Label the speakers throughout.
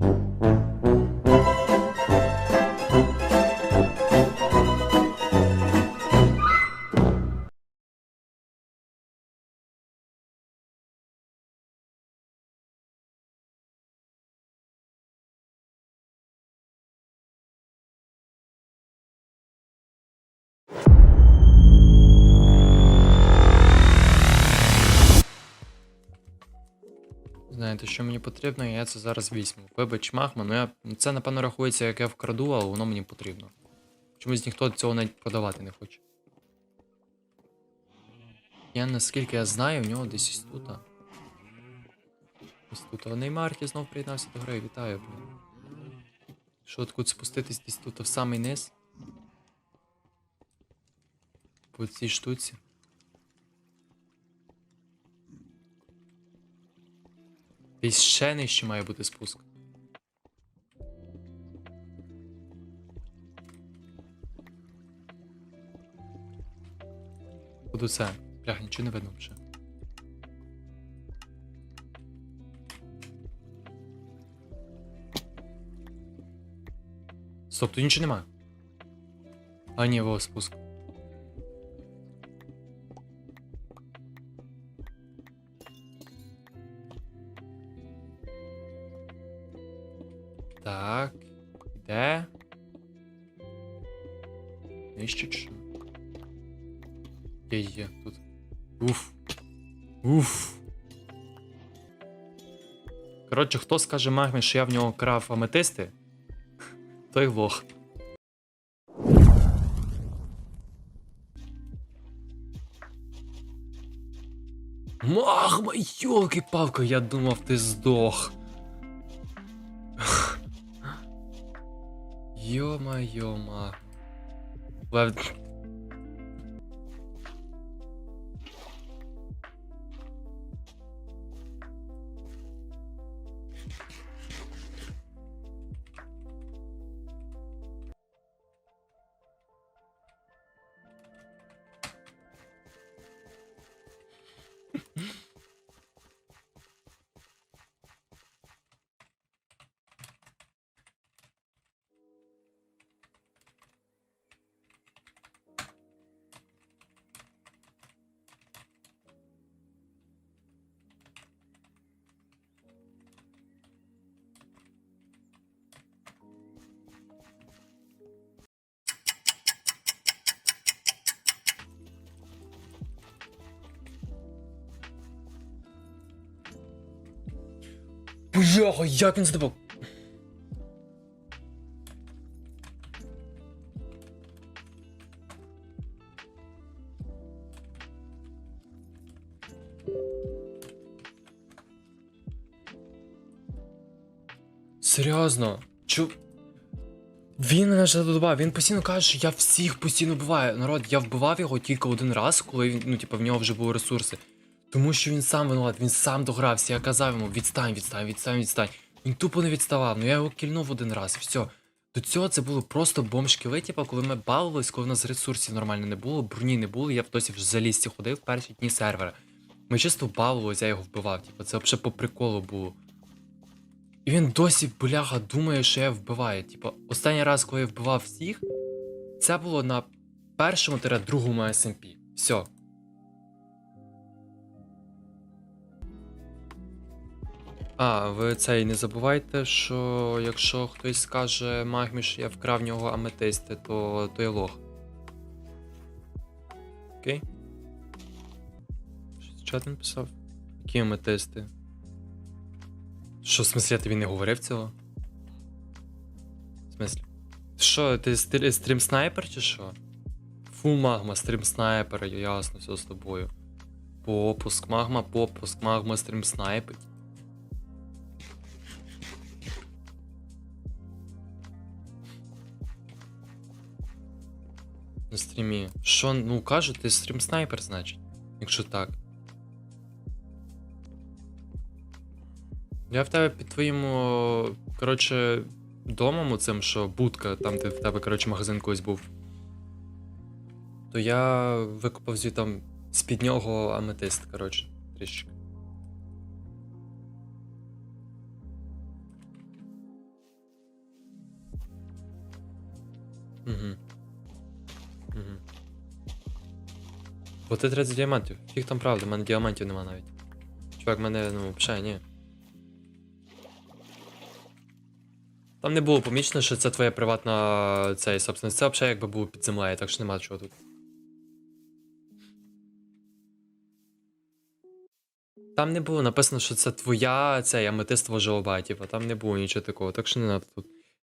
Speaker 1: Thank you. Знаєте, що мені потрібно, і я це зараз візьму. Вибач, Махма, ну я. Це, напевно, рахується, як я вкраду, але воно мені потрібно. Чомусь ніхто цього навіть продавати не хоче. Я наскільки я знаю, в нього десь ось тут. Ось тут. А Неймарті знов приєднався до гри. Вітаю, блін. Що тут спуститись десь тут в самий низ? По цій штуці. Ще нижче має бути спуск. Буду це. Блях, нічого не видно вже. Стоп, тут нічого нема. А ні, во, спуск. Коротше, хто скаже магмі, що я в нього крав аметисти, той лох. Магма, йолки-палки, я думав, ти здох. Йо-майо, магма. Лев... Бляха, як він здобув? Серйозно? Чу. Він мене вже додавав, він постійно каже, що я всіх постійно вбиваю. Народ, я вбивав його тільки один раз, коли він, ну, типу, в нього вже були ресурси. Тому що він сам винуват, він сам догрався. Я казав йому, відстань, відстань, відстань, відстань. Він тупо не відставав, ну я його кільнув один раз, і все. До цього це було просто бомж-кіли, типу, коли ми балувались, коли в нас ресурсів нормально не було, броні не було, я в досі в залізці ходив в перші дні сервера. Ми чисто балувалися, я його вбивав, типу, це взагалі по приколу було. І він досі, бляха, думає, що я вбиваю. Типу, останній раз, коли я вбивав всіх, це було на першому тире другому SMP. Все. А, ви цей не забувайте, що якщо хтось скаже Магмі, що я вкрав нього аметисти, то, то я лох. Окей? Що чат він писав? Які аметисти? Що, в смислі, я тобі не говорив цього? В смислі? Що, ти стрі- стрім снайпер чи що? Фу, магма, стрім снайпер, ясно, все з тобою. Попуск, магма, попуск, магма, стрім снайпить. на стрімі. Що, ну кажуть, ти стрім снайпер, значить, якщо так. Я в тебе під твоїм, коротше, домом цим, що будка, там де в тебе, коротше, магазин колись був. То я викопав звідти там з-під нього аметист, коротше, трішечки. Угу. Ти 30 діамантів. Фіг там правда, в мене діамантів нема навіть. Чувак, мене, ну, взагалі, ні. Там не було помічено, що це твоя приватна цей, собственно, це взагалі якби було під землею, так що нема чого тут. Там не було написано, що це твоя цей аметиство жолоба, типу, там не було нічого такого, так що не надо тут.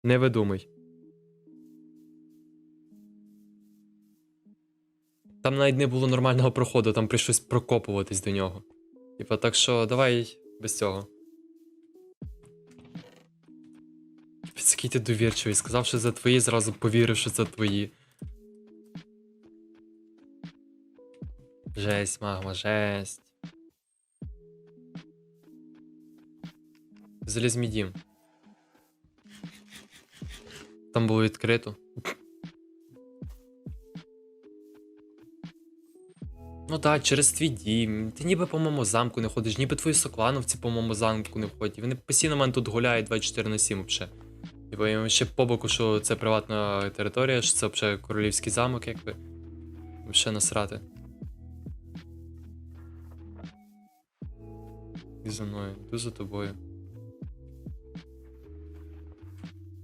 Speaker 1: Не видумай. Там навіть не було нормального проходу, там прийшлось прокопуватись до нього. Типа, так що давай без цього. Який ти довірчивий, сказав, що це твої, зразу повірив, що це твої. Жесть, магма, жесть. Заліз мій дім. Там було відкрито. Ну так, через твій дім. Ти ніби по моєму замку не ходиш, ніби твої соклановці по моєму замку не ходять. Вони постійно мене тут гуляють 24 на 7 взагалі. Типу, і ще по боку, що це приватна територія, що це взагалі королівський замок, якби. Ще насрати. І за мною, йду за тобою.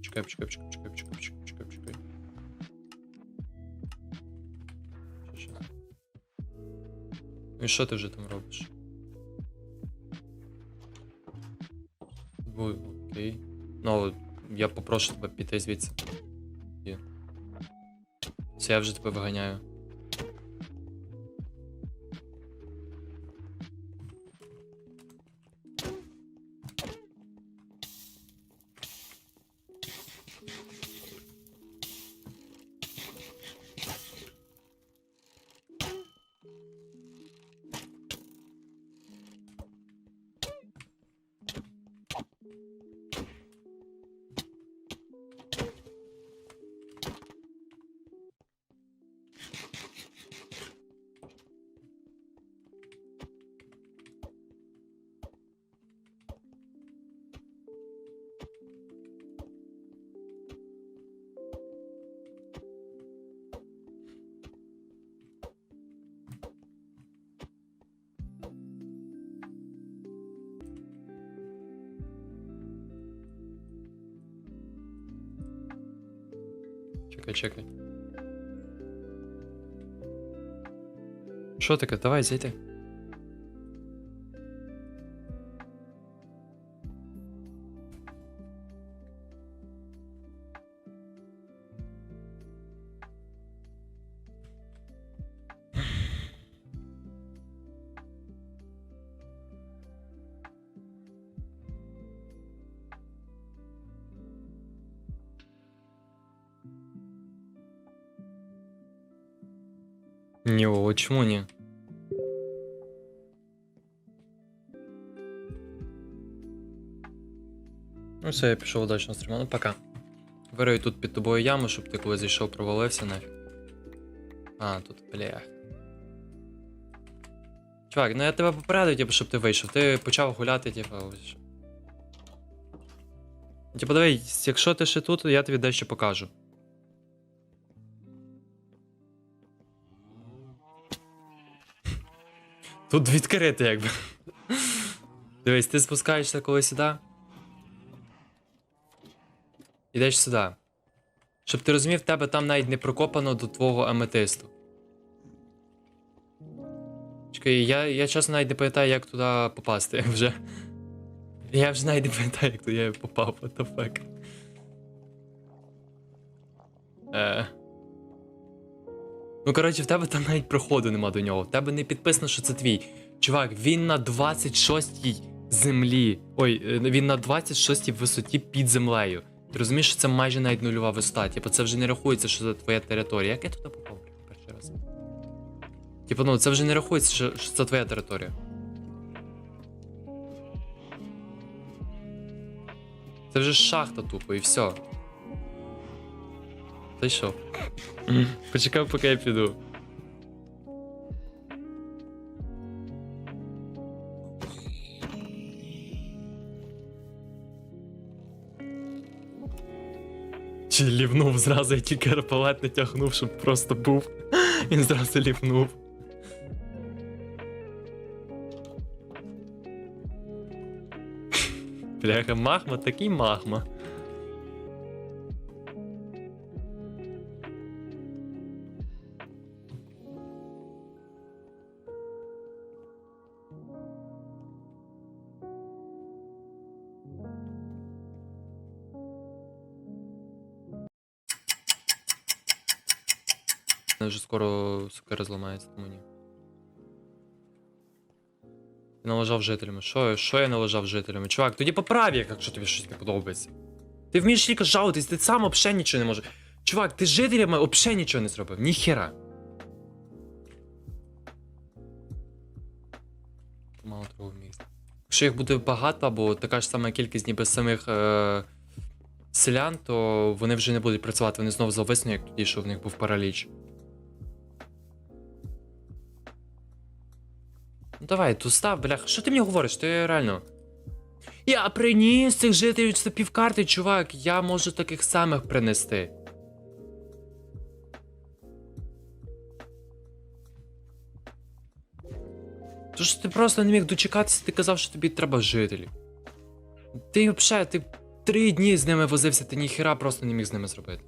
Speaker 1: Чекай, чекай, чекай, чекай, чекай, чекай. І що ти вже там робиш? Бу- Окей. Ну, я попрошу тебе піти звідси. Це я вже тебе виганяю. Чекай, чекай. Що таке? Давай, зайди. Ні, о, чому ні? Ну все, я пішов удачно стріму. Ну пока. Вирию тут під тобою яму, щоб ти коли зайшов, провалився нафіг. А, тут бля. Чувак, ну я тебе попередив, типу, щоб ти вийшов. Ти почав гуляти, типу. Типу, давай, якщо ти ще тут, я тобі дещо покажу. Тут відкрито, якби. Дивись, ти спускаєшся коли сюди. Ідеш сюди. Щоб ти розумів, тебе там навіть не прокопано до твого аметисту. Чекай, я, я чесно навіть не пам'ятаю, як туди попасти вже. Я вже навіть не пам'ятаю, як туди я попав, what the fuck. Е. Ну, коротше, в тебе там навіть проходу нема до нього. В тебе не підписано, що це твій. Чувак, він на 26-й землі. Ой, е, він на 26-й висоті під землею. Ти розумієш, що це майже навіть нульова висота. Типу, це вже не рахується, що це твоя територія. Як я туди попав перший раз? Типу, ну це вже не рахується, що, що це твоя територія. Це вже шахта тупо, і все. Що? Почекай, поки я піду. Чи лівнув зразу, я тільки арбалет не тягнув, щоб просто був. Він зразу лівнув. Бляха, махма, такий махма. Мене вже скоро сукера зламається, тому ні. Я налажав жителями. Що, що я налажав жителями? Чувак, тоді поправ якщо тобі щось не подобається. Ти вмієш тільки жалуватись, ти сам взагалі нічого не можеш. Чувак, ти з жителями взагалі нічого не зробив. Ніхера. Мало того місць. Якщо їх буде багато, або така ж сама кількість ніби самих е- селян, то вони вже не будуть працювати, вони знову зависнуть, як тоді, що в них був параліч. Давай, ту став, бляха. Що ти мені говориш? Ти реально. Я приніс цих жителів це півкарти, чувак. Я можу таких самих принести. Тож ти просто не міг дочекатися, ти казав, що тобі треба жителів. Ти взагалі, ти три дні з ними возився, ти ніхіра просто не міг з ними зробити.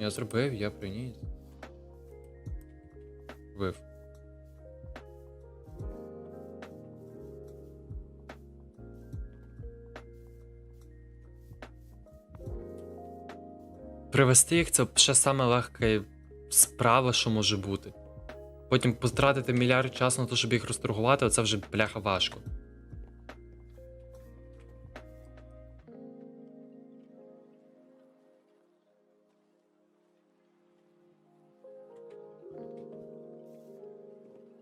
Speaker 1: Я зробив, я приніс. Вив. Привести їх це ще саме легка справа, що може бути. Потім потратити мільярд часу на те, щоб їх розторгувати, це вже бляха важко.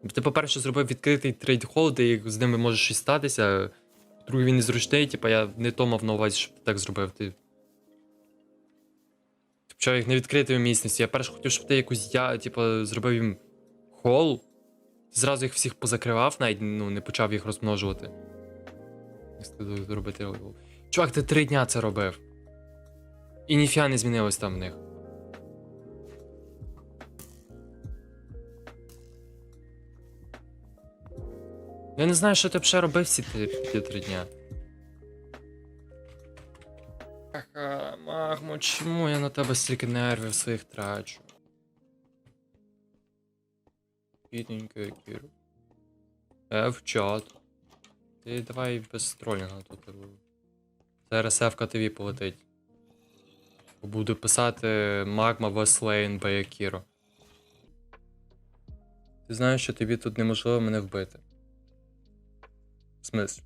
Speaker 1: Ти, по-перше, зробив відкритий трейд хол, де з ними може щось статися. Другий він незручний, типа я не то мав на увазі, щоб ти так зробив. Ти. Ти почав їх не відкрити в місцевості. Я перше хотів, щоб ти якусь я, типа, зробив їм хол. Зразу їх всіх позакривав, навіть ну, не почав їх розмножувати. Робити. Чувак, ти три дня це робив. І ніфіга не змінилось там в них. Я не знаю, що ти б ще робив всі ті, ті три дня. Ага, Магмо, чому я на тебе стільки нервів своїх трачу? Бідненька Кіру. Е, в чат. Ти давай без тролінга тут. Зараз ФК ТВ полетить. Буду писати Магма Веслейн Баякіро. Ти знаєш, що тобі тут неможливо мене вбити. В смислі?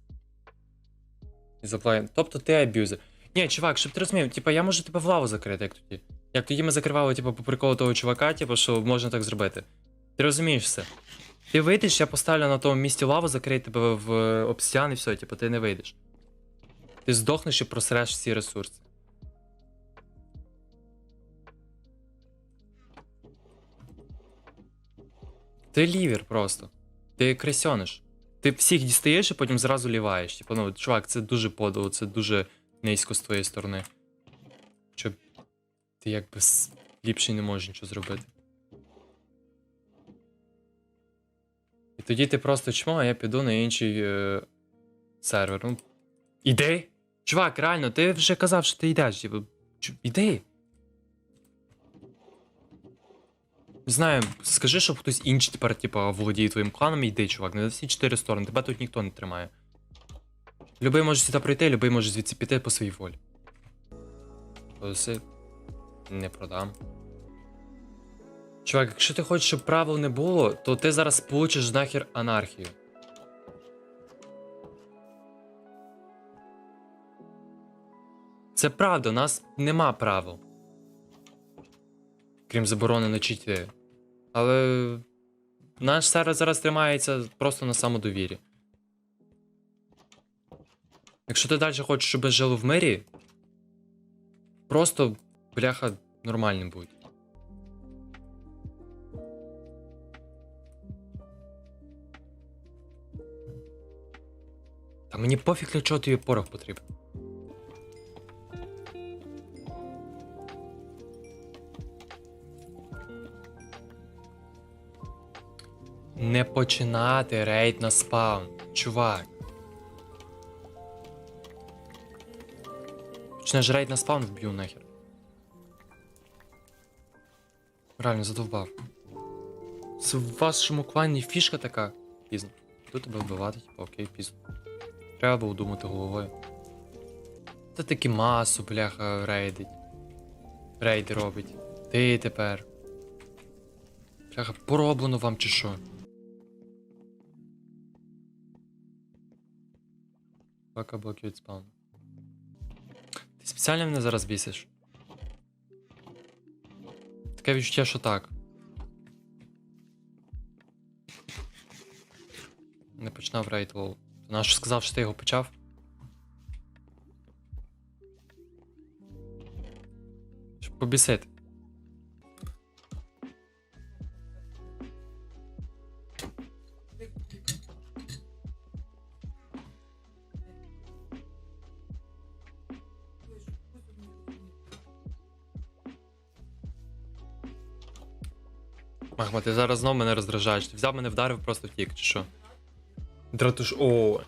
Speaker 1: І заплайн. Тобто ти аб'юзер. Ні, чувак, щоб ти розумів, типа я можу тебе в лаву закрити, як тоді. Як тоді ми закривали, типу, по приколу того чувака, типу, що можна так зробити. Ти розумієш все. Ти вийдеш, я поставлю на тому місці лаву, закрию тебе в е, і все, типу, ти не вийдеш. Ти здохнеш і просреш всі ресурси. Ти лівер просто. Ти кресьониш. Ти всіх дістаєш і потім зразу ліваєш. Типу, ну, чувак, це дуже подало, це дуже низько з твоєї сторони. Що ти якби ліпше не можеш нічого зробити. І тоді ти просто чмо, а я піду на інший е, сервер. Ну, іди! Чувак, реально, ти вже казав, що ти йдеш. Типу, іди. Знаю, скажи, щоб хтось інший тепер, типа, володіє твоїм кланом, і йди, чувак, не всі чотири сторони, тебе тут ніхто не тримає. Любий може сюди прийти, любий може звідси піти по своїй волі. Голоси не продам. Чувак, якщо ти хочеш, щоб правил не було, то ти зараз получиш нахер анархію. Це правда, у нас нема правил. Крім заборони на читі. Але наш сервер зараз тримається просто на самодовірі. Якщо ти далі хочеш, щоб жили в мирі, просто бляха нормальним будь. Та мені пофіг для чого тобі порох потрібен. Не починати рейд на спаун, чувак. Почнеш рейд на спаун вб'ю нахер. Реально задовбав. Це в вашому клані фішка така. Пізно. Тут тебе вбивати, типу, окей, пізно. Треба було думати головою. Та таки масу, бляха, рейдить. Рейди робить. Ти тепер. Бляха, пороблено вам чи що? Пока блокують спаун. Ти спеціально мене зараз бісиш? Таке відчуття, що так. Не починав рейд. Ти нащо сказав, що ти його почав? Щоб побісити. Махма, ти зараз знов мене роздражаєш. Ти взяв мене вдарив, просто втік, чи що? Дратуш. О.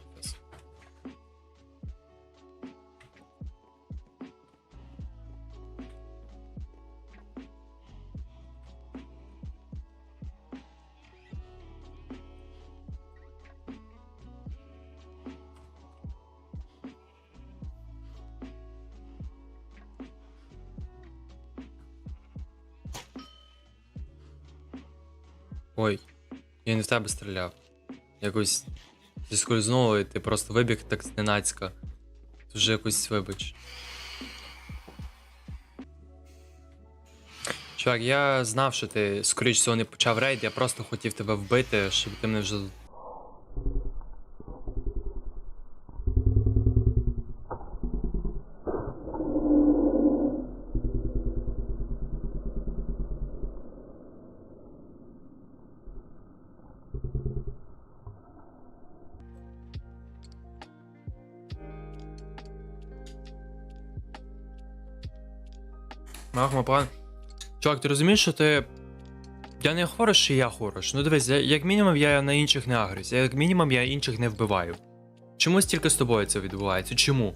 Speaker 1: я не в тебе стріляв. Якось зіскользнуло, і ти просто вибіг так зненацька. Вже якось вибач. Чувак, я знав, що ти, скоріш всього, не почав рейд, я просто хотів тебе вбити, щоб ти мене вже. Махма, пан. Чувак, ти розумієш, що ти. Я не хорош, чи я хорош. Ну дивись, як мінімум я на інших не агрюсь, як мінімум я інших не вбиваю. Чому стільки з тобою це відбувається? Чому?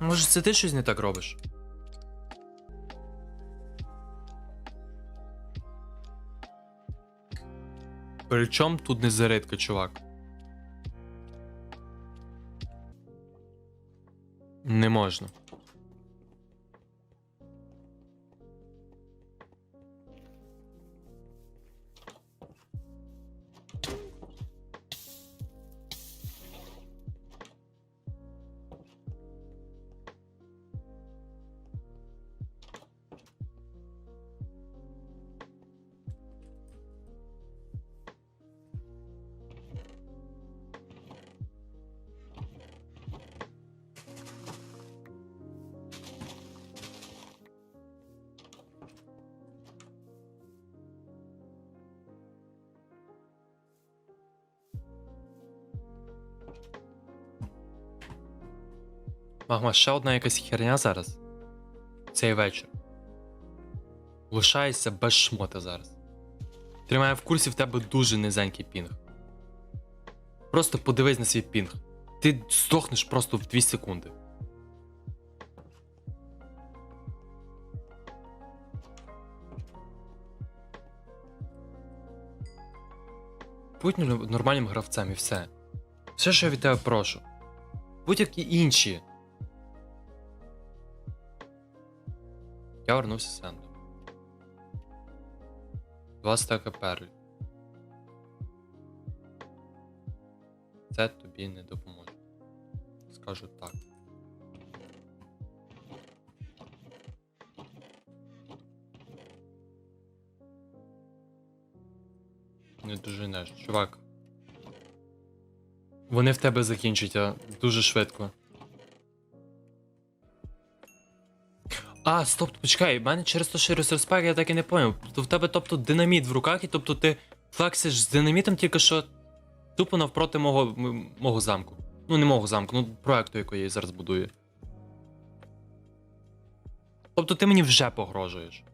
Speaker 1: Може, це ти щось не так робиш? При чому тут не зарядка, чувак? Не можна. Магма, ще одна якась херня зараз. Цей вечір. Лишаєшся без шмота зараз. Тримає в курсі в тебе дуже низенький пінг. Просто подивись на свій пінг. Ти здохнеш просто в 2 секунди. Будь нормальним гравцем і все. Все, що я від тебе прошу. Будь як і інші. Я вернувся з Сенду. Два стека перлів. Це тобі не допоможе. Скажу так. Не доженеш, чувак. Вони в тебе закінчаться дуже швидко. А, стоп, почекай, в мене через те, що респект, я так і не поняв. То в тебе, тобто, динаміт в руках, і тобто ти флексиш з динамітом, тільки що. Тупо навпроти мого, мого замку. Ну, не мого замку, ну проекту, який я зараз будую. Тобто ти мені вже погрожуєш.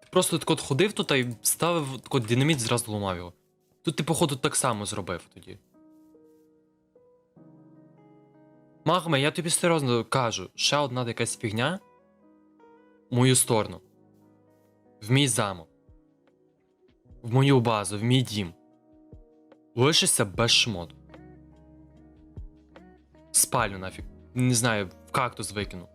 Speaker 1: Ти просто так от ходив тут і ставив так от динаміт, зразу ламав його. Тут ти, походу, так само зробив тоді. Магме, я тобі серйозно кажу, ще одна якась фігня в мою сторону. В мій замок. В мою базу, в мій дім. Лишишся без шмоту. Спалю нафіг. Не знаю, в кактус викину.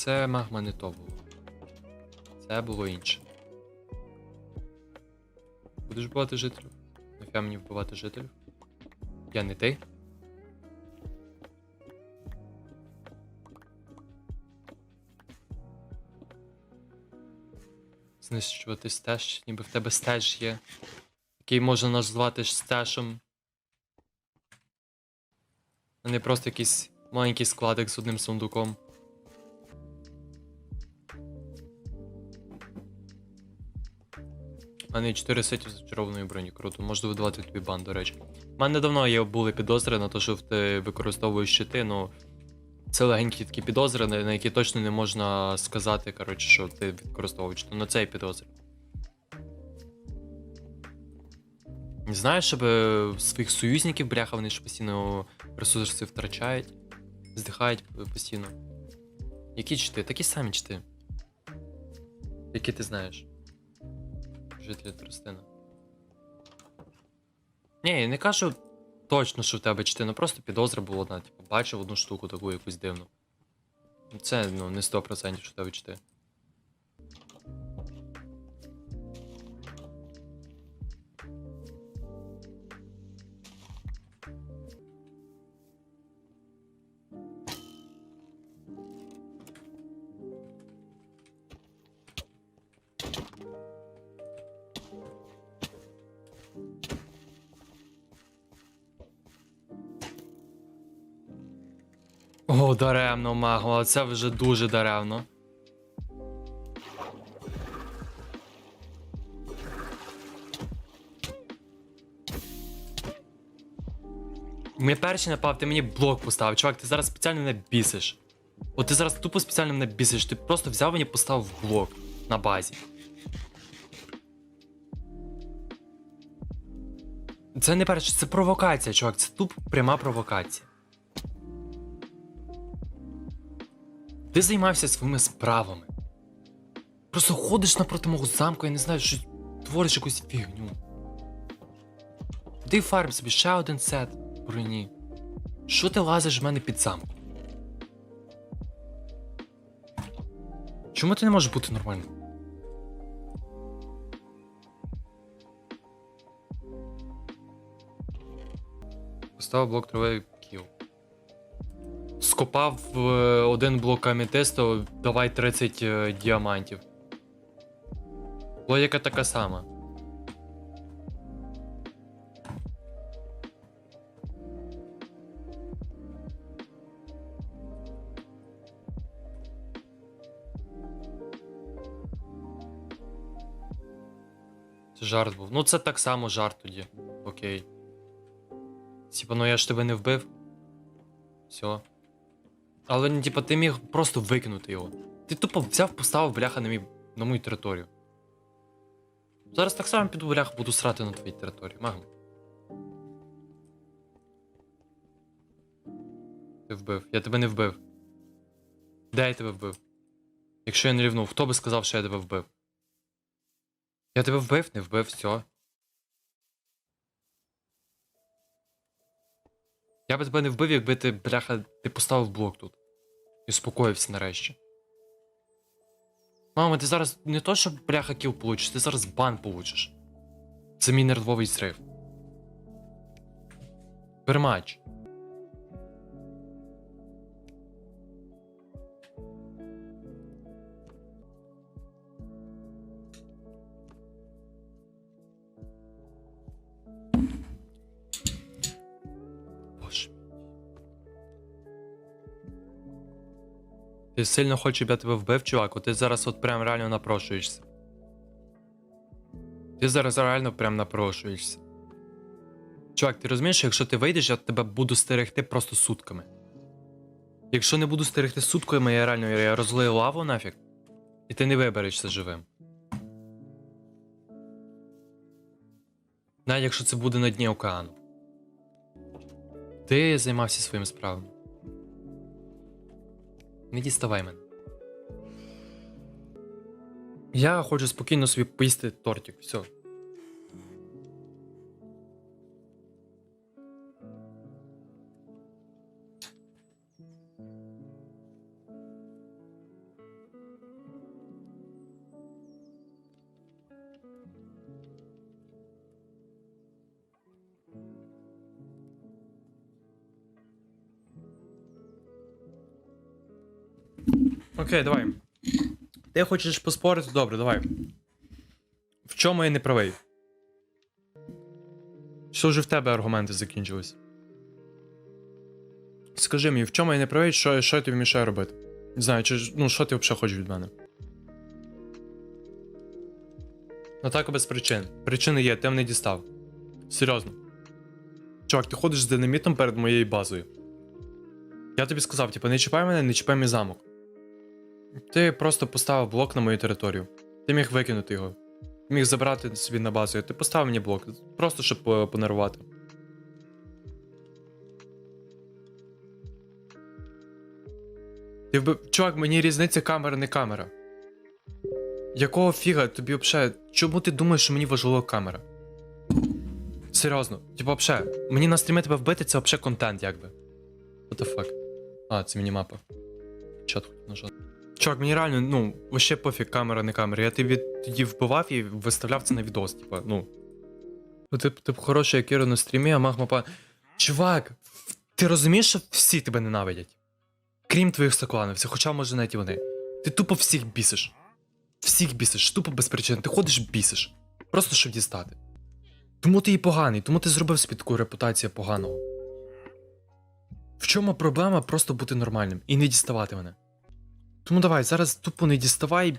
Speaker 1: Це магма не то було. Це було інше. Будеш вбивати жителів? Нафіга мені вбивати жителів? Я не ти? Знищувати стеж, ніби в тебе стеж є, який можна назвати стежем. А не просто якийсь маленький складик з одним сундуком. У мене є 4 сеті зачарованої броні. Круто, можу видавати тобі бан, до речі. У мене давно є були підозри на те, що ти використовуєш щити, ну. Це легенькі такі підозри, на які точно не можна сказати, коротше, що ти використовуєш. То на це і підозри. Не знаєш, щоб е, своїх союзників, бляха, вони ж постійно ресурси втрачають, здихають постійно. Які чити? Такі самі чити. Які ти знаєш? Жителі Тростина. Ні, я не кажу точно, що в тебе ну просто підозра була одна, типу, бачив одну штуку таку якусь дивну. Це ну не 100% що в тебе чити. Даремно, маго, це вже дуже даремно. Ми перший напав, ти мені блок поставив. Чувак, ти зараз спеціально мене бісиш. От ти зараз тупо спеціально мене бісиш. Ти просто взяв мені поставив блок на базі. Це не перше, це провокація, чувак, це тупо пряма провокація. Ти займався своїми справами. Просто ходиш напроти мого замку, я не знаю, що твориш якусь фігню. Ти фарм собі ще один сет броні. Що ти лазиш в мене під замку? Чому ти не можеш бути нормальним? Поставив блок травий кіл. Скопав е, один блок аметисту, давай 30 е, діамантів. Логіка така сама. Це жарт був. Ну це так само жарт тоді. Окей. Типа, ну я ж тебе не вбив. Все. Але ну, типа, ти міг просто викинути його. Ти тупо взяв, поставив бляха на мій на мою територію. Зараз так само піду бляха, буду срати на твоїй території. Магм. Ти вбив. Я тебе не вбив. Де я тебе вбив? Якщо я не рівнув, хто би сказав, що я тебе вбив? Я тебе вбив, не вбив, все. Я би тебе не вбив, якби ти, бляха, ти поставив блок тут. І успокоївся нарешті. Мама, ти зараз не то, що бляха кіл получиш, ти зараз бан получиш. Це мій нервовий зрив. Пермач. Сильно хочеш, щоб я тебе вбив, чувак, от ти зараз от прям реально напрошуєшся. Ти зараз реально прям напрошуєшся. Чувак, ти розумієш, що якщо ти вийдеш, я тебе буду стерегти просто сутками. Якщо не буду стерегти сутками, я реально я розлию лаву нафіг, і ти не виберешся живим. Навіть якщо це буде на дні океану. Ти займався своїми справами. Не діставай мене. Я хочу спокійно собі поїсти тортик. Все. Окей, давай. Ти хочеш поспорити? Добре, давай. В чому я не правий? Що вже в тебе аргументи закінчились? Скажи мені, в чому я не правий, що, що я тобі мішаю робити? Не знаю, чи, ну, що ти взагалі хочеш від мене? Атака без причин. Причини є, ти мене дістав. Серйозно. Чувак, ти ходиш з динамітом перед моєю базою. Я тобі сказав, типу, не чіпай мене, не чіпай мій замок. Ти просто поставив блок на мою територію. Ти міг викинути його. Міг забрати собі на базу. Ти поставив мені блок. Просто щоб по- понервувати. Ти вбив... Чувак, мені різниця камера, не камера. Якого фіга тобі взагалі. Чому ти думаєш, що мені важлива камера? Серйозно, типа, взагалі, мені на стрімі тебе вбити, це взагалі контент, якби. What the fuck? А, це мінімапа. Чат хотів нажати. Чувак, мені реально, ну, вообще пофіг, камера, не камера. Я тобі тоді вбивав і виставляв це на відос, типа, ну. Ну, ти, ти хороший Акіро на стрімі, а Махмапа. Чувак, ти розумієш, що всі тебе ненавидять? Крім твоїх соклановців, хоча може навіть і вони. Ти тупо всіх бісиш. Всіх бісиш, тупо без причин. Ти ходиш бісиш. Просто щоб дістати. Тому ти і поганий, тому ти зробив собі таку репутацію поганого. В чому проблема просто бути нормальним і не діставати мене? Тому давай, зараз тупо не діставай.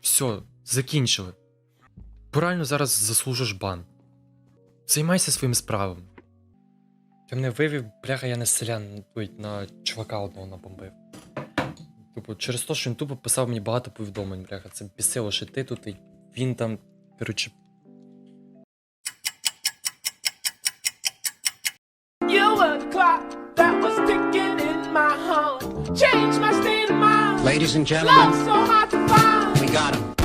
Speaker 1: Все, закінчили. Бо зараз заслужиш бан. Займайся своїми справами. Ти мене вивів, бляха, я не селян ой, на чувака одного набомбив. Тупо через те, що він тупо писав мені багато повідомлень, бляха. Це бісило, що ти тут і він там. Коротше,
Speaker 2: Ladies and gentlemen,
Speaker 3: so hard to find.
Speaker 2: we got him.